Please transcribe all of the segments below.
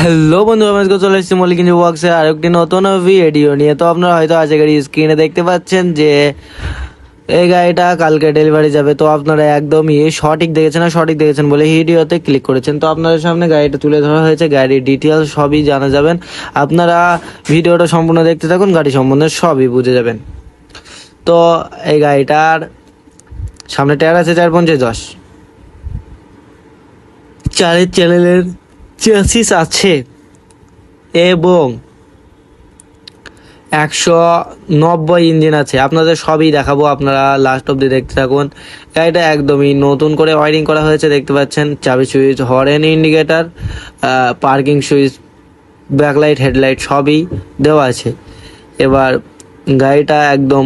Hello বন্ধু আজকে চলে এসেছি ইঞ্জি ওয়ার্কসে আরেকটি নতুন ভিডিও নিয়ে। তো আপনারা হয়তো আজকে স্ক্রিনে দেখতে পাচ্ছেন যে এই গাড়িটা কালকে ডেলিভারি যাবে। তো আপনারা একদমই সঠিক দেখেছেন আর সঠিক দেখেছেন বলে ভিডিওতে ক্লিক করেছেন। তো আপনাদের সামনে গাড়িটা তুলে ধরা হয়েছে। গাড়ির ডিটেলস সবই জানা যাবেন। আপনারা ভিডিওটা সম্পূর্ণ দেখতে থাকুন, গাড়ি সম্বন্ধে সবই বুঝে যাবেন। তো এই গাড়িটার সামনে টায়ার আছে, চার পঞ্চাশ দশ। চারের চ্যানেলের চেসিস আছে এবং একশো নব্বই ইঞ্জিন আছে। আপনাদের সবই দেখাবো, আপনারা লাস্ট অব্দি দেখতে থাকুন। গাড়িটা একদমই নতুন করে ওয়ারিং করা হয়েছে, দেখতে পাচ্ছেন। চাবি switch horn indicator parking switch backlight headlight সবই দেওয়া আছে। এবার গাড়িটা একদম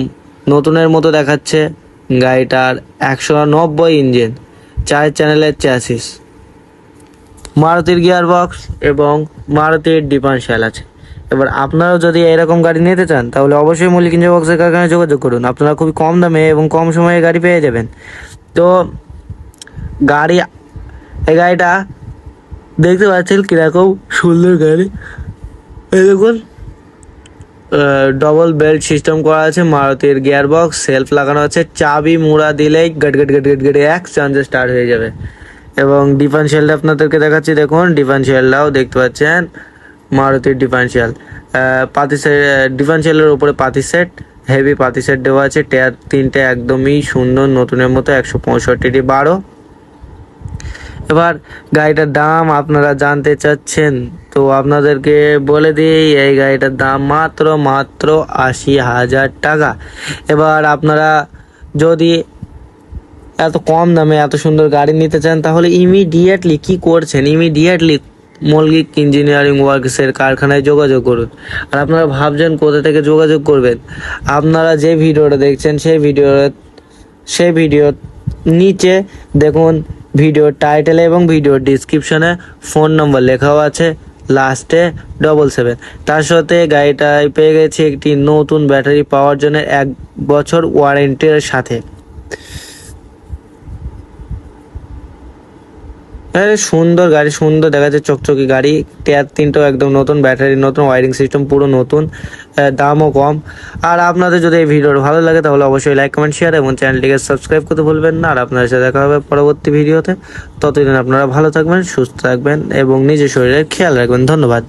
নতুনের মতো দেখাচ্ছে। গাড়িটার একশো নব্বই ইঞ্জিন, চার চ্যানেলের চ্যাসিস মারুতির গিয়ার বক্স এবং মারুতির ডিফারেন্সিয়াল আছে। এবার আপনারাও যদি এরকম গাড়ি নিতে চান, তাহলে অবশ্যই মল্লিক ইঞ্জিন বক্সের কারখানায় যোগাযোগ করুন। আপনারা খুবই কম দামে এবং কম সময়ে গাড়ি পেয়ে যাবেন। তো গাড়ি, এই গাড়িটা দেখতে পাচ্ছেন কীরকম সুন্দর গাড়ি। এই দেখুন ডবল বেল্ট সিস্টেম করা আছে, মারুতির গিয়ার বক্স সেলফ লাগানো আছে, চাবি, মুড়া দিলেই গট গট গট গট গট এক চান্সে স্টার্ট হয়ে যাবে। এবং ডিফারেন্সিয়ালটা আপনাদেরকে দেখাচ্ছি, দেখুন ডিফারেন্সিয়ালটাও দেখতে পাচ্ছেন, মারুতির ডিফারেন্সিয়াল পাতি সেট ডিফারেন্সিয়ালের উপরে পাতি সেট হেভি পাতি সেট দেওয়া আছে টায়ার তিনটে একদমই সুন্দর নতুনের মতো একশো পঁয়ষট্টিটি বারো। এবার গাড়িটার দাম আপনারা জানতে চাচ্ছেন, তো আপনাদেরকে বলে দিই, এই গাড়িটার দাম মাত্র মাত্র আশি হাজার টাকা। এবার আপনারা যদি এত কম দামে এত সুন্দর গাড়ি নিতে চান, তাহলে ইমিডিয়েটলি কি করছেন? ইমিডিয়েটলি মৌলিক ইঞ্জিনিয়ারিং ওয়ার্কসের কারখানায় যোগাযোগ করুন। আর আপনারা ভাবছেন কোথা থেকে যোগাযোগ করবেন? আপনারা যে ভিডিওটা দেখছেন, সেই ভিডিও সেই ভিডিও নিচে দেখুন ভিডিও টাইটেলে এবং ভিডিও ডিসক্রিপশনে ফোন নম্বর লেখাও আছে লাস্টে ডবল সেভেন তার সাথে গাড়িটায় পেয়ে গেছি একটি নতুন ব্যাটারি পাওয়ার জন্য এক বছর ওয়ারেন্টির সাথে। আরে সুন্দর গাড়ি, সুন্দর দেখা যাচ্ছে চকচকি গাড়ি। টায়ার তিনটাও একদম নতুন, ব্যাটারি নতুন ওয়ারিং সিস্টেম পুরো নতুন দামও কম। আর আপনাদের যদি এই ভিডিওটা ভালো লাগে, তাহলে অবশ্যই লাইক কমেন্ট শেয়ার এবং চ্যানেলটিকে সাবস্ক্রাইব করতে ভুলবেন না। আর আপনার সাথে দেখা হবে পরবর্তী ভিডিওতে। ততদিন আপনারা ভালো থাকবেন, সুস্থ থাকবেন এবং নিজের শরীরের খেয়াল রাখবেন। ধন্যবাদ।